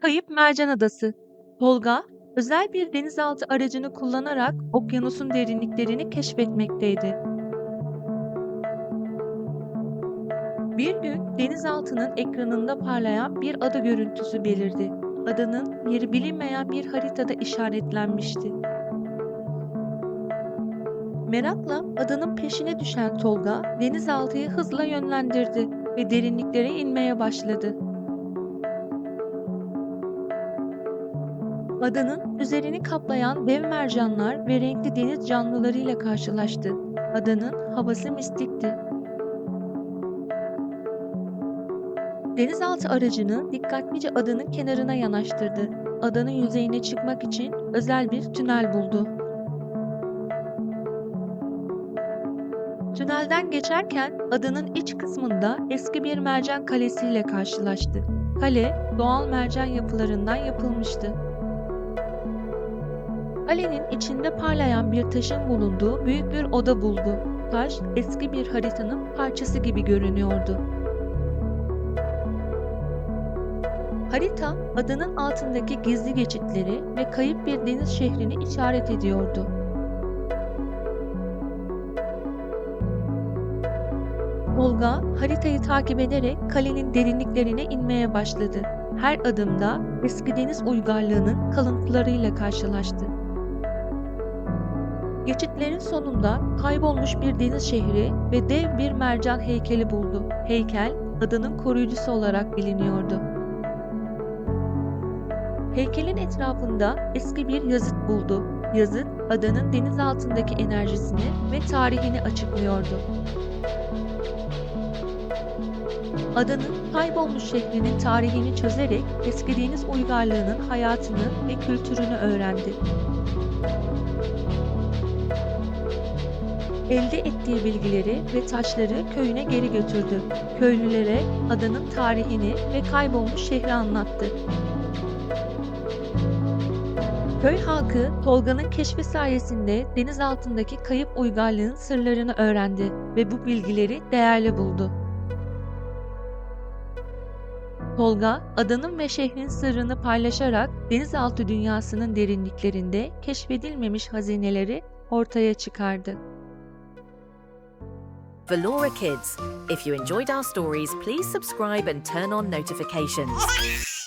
Kayıp Mercan Adası. Tolga, özel bir denizaltı aracını kullanarak okyanusun derinliklerini keşfetmekteydi. Bir gün denizaltının ekranında parlayan bir ada görüntüsü belirdi. Adanın yeri bilinmeyen bir haritada işaretlenmişti. Merakla adanın peşine düşen Tolga denizaltıyı hızla yönlendirdi ve derinliklere inmeye başladı. Adanın üzerini kaplayan dev mercanlar ve renkli deniz canlılarıyla karşılaştı. Adanın havası mistikti. Denizaltı aracını dikkatlice adanın kenarına yanaştırdı. Adanın yüzeyine çıkmak için özel bir tünel buldu. Tünelden geçerken adanın iç kısmında eski bir mercan kalesiyle karşılaştı. Kale doğal mercan yapılarından yapılmıştı. Kalenin içinde parlayan bir taşın bulunduğu büyük bir oda buldu. Taş eski bir haritanın parçası gibi görünüyordu. Harita adanın altındaki gizli geçitleri ve kayıp bir deniz şehrini işaret ediyordu. Tolga haritayı takip ederek kalenin derinliklerine inmeye başladı. Her adımda eski deniz uygarlığının kalıntılarıyla karşılaştı. Geçitlerin sonunda kaybolmuş bir deniz şehri ve dev bir mercan heykeli buldu. Heykel adanın koruyucusu olarak biliniyordu. Heykelin etrafında eski bir yazıt buldu. Yazıt adanın deniz altındaki enerjisini ve tarihini açıklıyordu. Adanın kaybolmuş şehrinin tarihini çözerek eski deniz uygarlığının hayatını ve kültürünü öğrendi. Elde ettiği bilgileri ve taşları köyüne geri götürdü. Köylülere adanın tarihini ve kaybolmuş şehri anlattı. Köy halkı Tolga'nın keşfi sayesinde deniz altındaki kayıp uygarlığın sırlarını öğrendi ve bu bilgileri değerli buldu. Tolga, adanın ve şehrin sırrını paylaşarak denizaltı dünyasının derinliklerinde keşfedilmemiş hazineleri ortaya çıkardı. Valora Kids. If you enjoyed our stories, please subscribe and turn on notifications.